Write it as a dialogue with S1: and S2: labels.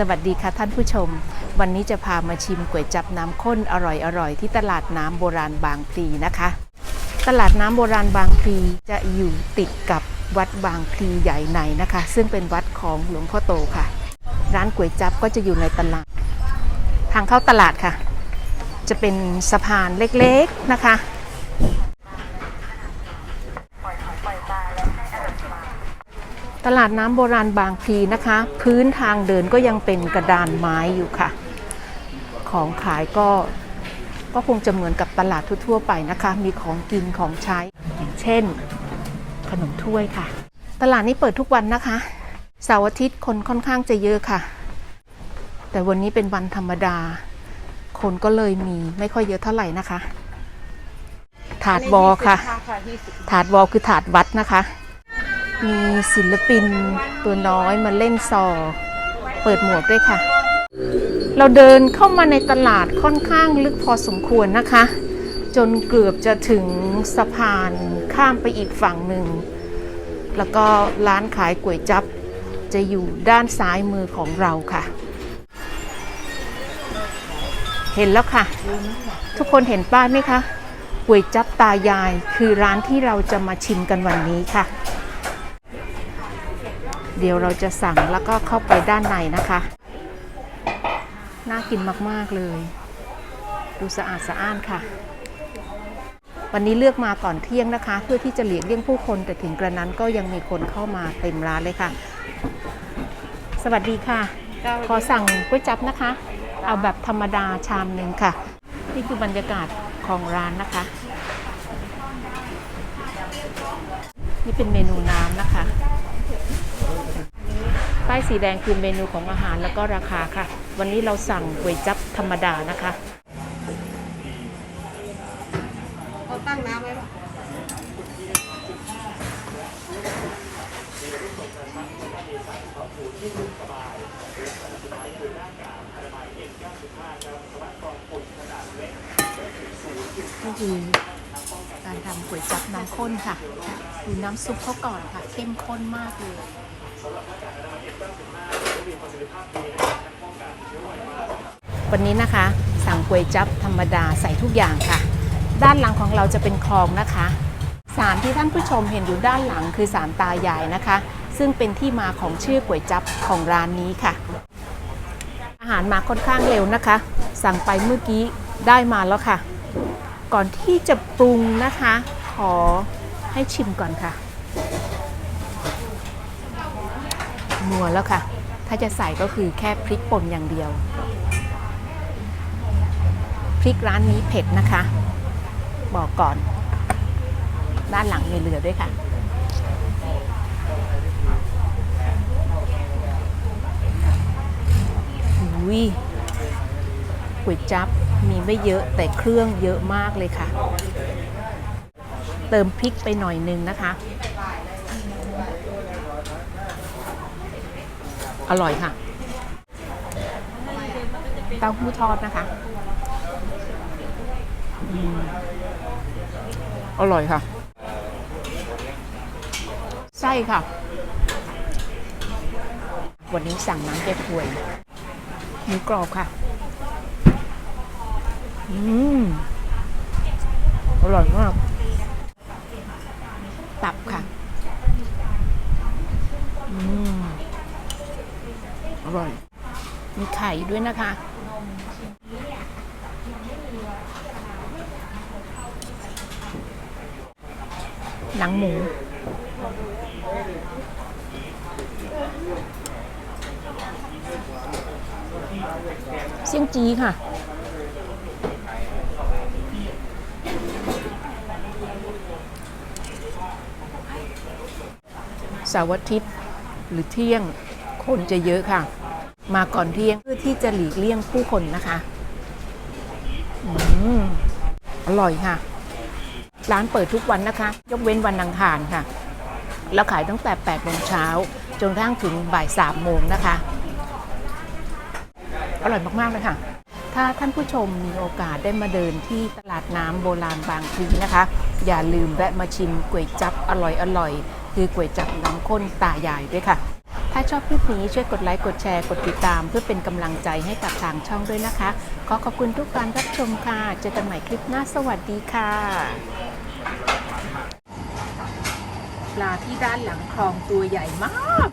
S1: สวัสดีค่ะท่านผู้ชม วันนี้จะพามาชิมก๋วยจับน้ำข้นอร่อยๆ ที่ตลาดน้ำโบราณบางพลีนะคะ ตลาดน้ำโบราณบางพลีจะอยู่ติดกับวัดบางพลีใหญ่ในนะคะ ซึ่งเป็นวัดของหลวงพ่อโตค่ะ ร้านก๋วยจับก็จะอยู่ในตลาด ทางเข้าตลาดค่ะ จะเป็นสะพานเล็กๆนะคะ ตลาดน้ำโบราณบางพลีนะคะ พื้นทางเดินก็ยังเป็นกระดานไม้อยู่ค่ะ ของขายก็ก็คงจะเหมือนกับตลาดทั่วๆไปนะคะ มีของกินของใช้อย่างเช่น ขนมถ้วยค่ะ ตลาดนี้เปิดทุกวันนะคะเสาร์อาทิตย์คนค่อนข้างจะเยอะค่ะ แต่วันนี้เป็นวันธรรมดา คนก็เลยมีไม่ค่อยเยอะเท่าไหร่นะคะ ถาดวอค่ะ ถาดวอคือถาดวัดนะคะ มีศิลปินตัวน้อยมาเล่นซอ เปิดหมวกด้วยค่ะ เราเดินเข้ามาในตลาดค่อนข้างลึกพอสมควรนะคะ จนเกือบจะถึงสะพานข้ามไปอีกฝั่งหนึ่ง แล้วก็ร้านขายก๋วยจับจะอยู่ด้านซ้ายมือของเราค่ะ เห็นแล้วค่ะ ทุกคนเห็นป้ายไหมคะก๋วยจับตายายคือร้านที่เราจะมาชิมกันวันนี้ค่ะ เดี๋ยวเราจะสั่งแล้วก็เข้าไปด้านในนะคะ น่ากินมาก ๆ เลย ดูสะอาดสะอ้านค่ะ วันนี้เลือกมาก่อนเที่ยงนะคะ เพื่อที่จะหลีกเลี่ยงผู้คนแต่ถึงกระนั้นก็ยังมีคนเข้ามาเต็มร้านเลยค่ะ สวัสดีค่ะ ขอสั่งก๋วยจับนะคะ เอาแบบธรรมดาชามหนึ่งค่ะ นี่คือบรรยากาศของร้านนะคะ นี่เป็นเมนูน้ำนะคะ ป้ายสีแดงคือเมนูของอาหารแล้วก็ราคาค่ะ วันนี้เราสั่งก๋วยจับธรรมดานะคะ
S2: เขาตั้งน้ำไว้ปะ
S1: นี่คือการทำก๋วยจับน้ำข้นค่ะดูน้ำซุปเขาก่อนค่ะ เข้มข้นมากเลย วันนี้นะคะ สั่งก๋วยจับธรรมดาใส่ทุกอย่างค่ะ ด้านหลังของเราจะเป็นคลองนะคะสารที่ท่านผู้ชมเห็นอยู่ด้านหลังคือสารตายายนะคะ ซึ่งเป็นที่มาของชื่อก๋วยจับของร้านนี้ค่ะ อาหารมาค่อนข้างเร็วนะคะ สั่งไปเมื่อกี้ได้มาแล้วค่ะ ก่อนที่จะปรุงนะคะ ขอให้ชิมก่อนค่ะนัวแล้วค่ะ ถ้าจะใส่ก็คือแค่พริกป่นอย่างเดียว พริกร้านนี้เผ็ดนะคะ บอกก่อน ด้านหลังมีเรือด้วยค่ะ อุ้ยก๋วยจับมีไม่เยอะแต่เครื่องเยอะมากเลยค่ะ เติมพริกไปหน่อยนึงนะคะ อร่อยค่ะ เต้าหู้ทอดนะคะอืมอร่อยค่ะ ไส้ค่ะ วันนี้สั่งน้ำแกงป่วยหมูกรอบค่ะ อืม อร่อยมาก ตับค่ะ อืม อร่อย มีไข่ด้วยนะคะ หนังหมูเสี่ยงจีค่ะ เสาร์อาทิตย์หรือเที่ยง คนจะเยอะค่ะ มาก่อนเที่ยงเพื่อที่จะหลีกเลี่ยงผู้คนนะคะอืมอร่อยค่ะ ร้านเปิดทุกวันนะคะ ยกเว้นวันอังคารค่ะ แล้วขายตั้งแต่8โมงเช้าจนกระทั่งถึงบ่าย3โมงนะคะ อร่อยมาก ๆ เลยค่ะ ถ้าท่านผู้ชมมีโอกาสได้มาเดินที่ตลาดน้ำโบราณบางพลีนะคะ อย่าลืมแวะมาชิมก๋วยจับอร่อยๆ คือก๋วยจับน้ำข้นตายายด้วยค่ะ ชอบคลิปนี้ช่วยกดไลค์ กดแชร์ กดติดตาม เพื่อเป็นกำลังใจให้กับทางช่องด้วยนะคะ ขอขอบคุณทุกการรับชมค่ะ เจอกันใหม่คลิปหน้าสวัสดีค่ะ ปลาที่ด้านหลังคลองตัวใหญ่มาก